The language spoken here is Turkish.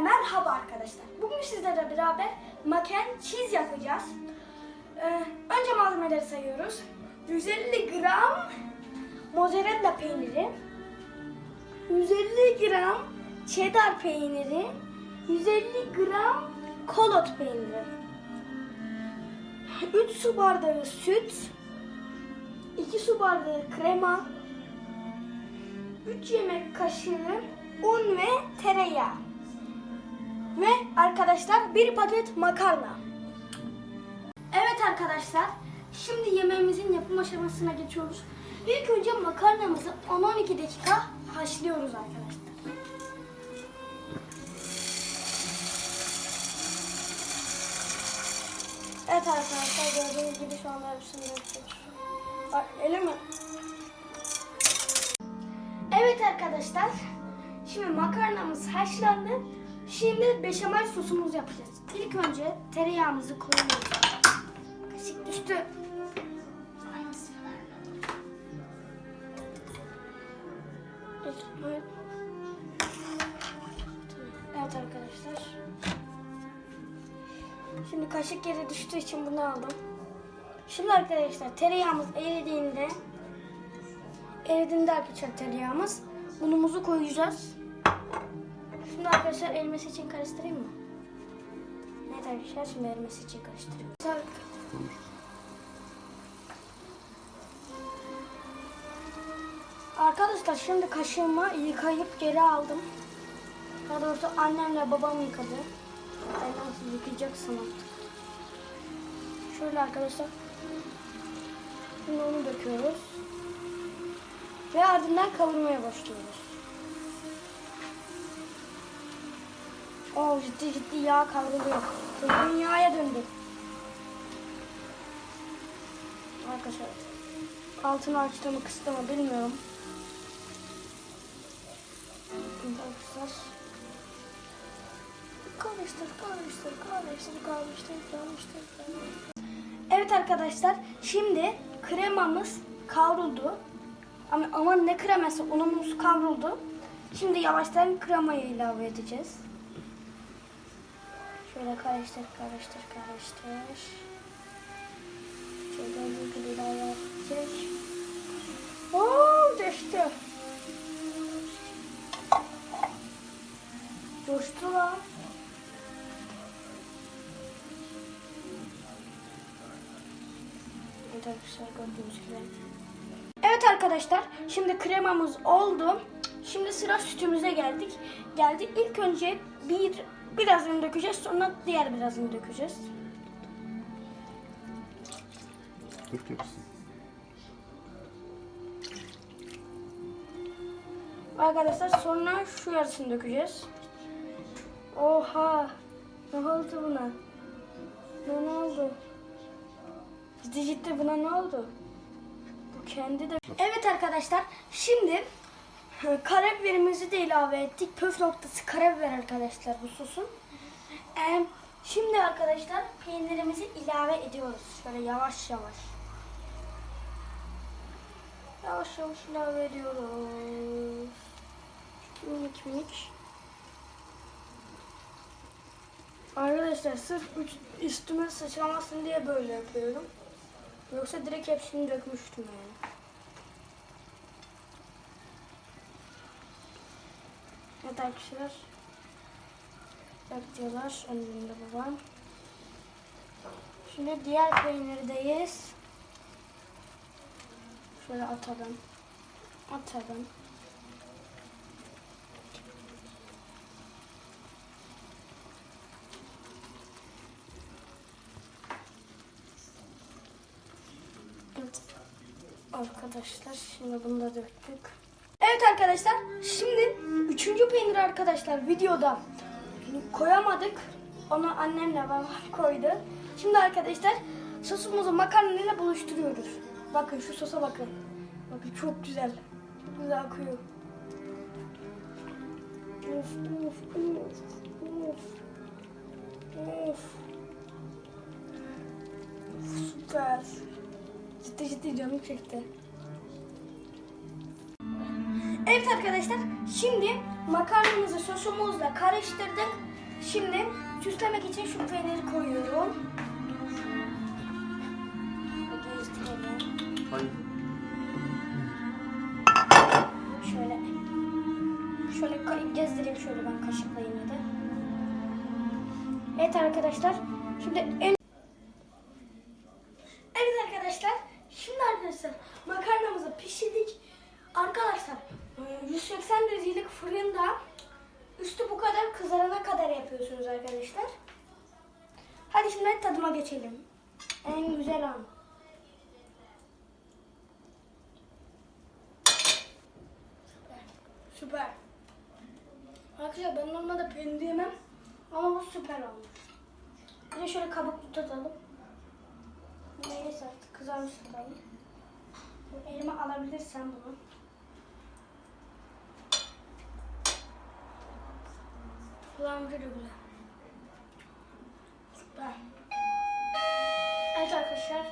merhaba arkadaşlar. Bugün sizlerle beraber mac and cheese yapacağız. Ee, önce malzemeleri sayıyoruz. 150 gram mozzarella peyniri, 150 gram cheddar peyniri, 150 gram kolot peyniri, 3 su bardağı süt, 2 su bardağı krema, 3 yemek kaşığı un ve tereyağı. Ve arkadaşlar bir paket makarna. Evet arkadaşlar, şimdi yemeğimizin yapım aşamasına geçiyoruz. İlk önce makarnamızı 10-12 dakika haşlıyoruz arkadaşlar. Evet arkadaşlar gördüğünüz gibi şu anda hepsini yapıyoruz. Bak elimi. Evet arkadaşlar. Şimdi makarnamız haşlandı. Şimdi beşamel sosumuzu yapacağız. İlk önce tereyağımızı koyuyoruz. Kaşık düştü. Evet. Arkadaşlar. Şimdi kaşık yere düştüğü için bunu aldım. Şimdi arkadaşlar tereyağımız eridiğinde eridiğinde arkadaşlar tereyağımız unumuzu koyacağız. Şimdi arkadaşlar erimesi için karıştırayım mı? Evet arkadaşlar şimdi erimesi için karıştırıyorum. Arkadaşlar şimdi kaşığımı yıkayıp geri aldım. Daha doğrusu annemle babam yıkadı. Ben nasıl yıkayacaksın artık. Şöyle arkadaşlar. Şimdi onu döküyoruz. Ve ardından kavurmaya başlıyoruz. Oo ciddi ciddi yağ kavruluyor. Dünyaya döndü. Arkadaşlar altını açtı mı kıstı mı bilmiyorum. Arkadaşlar karıştır karıştır karıştır karıştır karıştır. Evet arkadaşlar şimdi kremamız kavruldu. Ama, ama ne kreması unumuz kavruldu. Şimdi yavaştan kremayı ilave edeceğiz. Şöyle karıştır karıştır karıştır. Şöyle bir ilave edeceğiz. Oo düştü. Coştu lan. Arkadaşlar gördüğünüz gibi. Evet arkadaşlar şimdi kremamız oldu. Şimdi sıra sütümüze geldik. Geldi. İlk önce bir birazını dökeceğiz sonra diğer birazını dökeceğiz. Dök hepsini. Arkadaşlar sonra şu yarısını dökeceğiz. Oha! Ne oldu buna? Ne, ne oldu? Ciddi ciddi buna ne oldu? Bu kendi de... Evet arkadaşlar şimdi karabiberimizi de ilave ettik. Püf noktası karabiber arkadaşlar bu sosun. Ee, şimdi arkadaşlar peynirimizi ilave ediyoruz. Şöyle yavaş yavaş. Yavaş yavaş ilave ediyoruz. Minik minik. Arkadaşlar sırf üstüme sıçramasın diye böyle yapıyorum. Yoksa direkt hepsini dökmüştüm yani. Arkadaşlar. Bekliyorlar. Önümde babam. Şimdi diğer peynirdeyiz. Şöyle atalım. Atalım. Arkadaşlar şimdi bunu da döktük. Evet arkadaşlar şimdi üçüncü peynir arkadaşlar videoda koyamadık. Onu annemle babam koydu. Şimdi arkadaşlar sosumuzu makarnayla buluşturuyoruz. Bakın şu sosa bakın. Bakın çok güzel. Güzel akıyor. Of of of of. Of. Süper. Ciddi ciddi canım çekti. Evet arkadaşlar şimdi makarnamızı sosumuzla karıştırdık. Şimdi süslemek için şu peyniri koyuyorum. Şöyle. Şöyle. Gezdireyim şöyle ben kaşıkla yine de. Evet arkadaşlar. Şimdi en Evet arkadaşlar. Şimdi arkadaşlar makarnamızı pişirdik. Arkadaşlar e, 180 derecelik fırında üstü bu kadar kızarana kadar yapıyorsunuz arkadaşlar. Hadi şimdi tadıma geçelim. En güzel an. Süper. Arkadaşlar ben normalde peynir yemem ama bu süper olmuş. Bir de şöyle kabuklu tutalım. Neyse artık kızarmış tutalım. Elime alabilirsem bunu. Kulağım güle güle. Süper. Evet arkadaşlar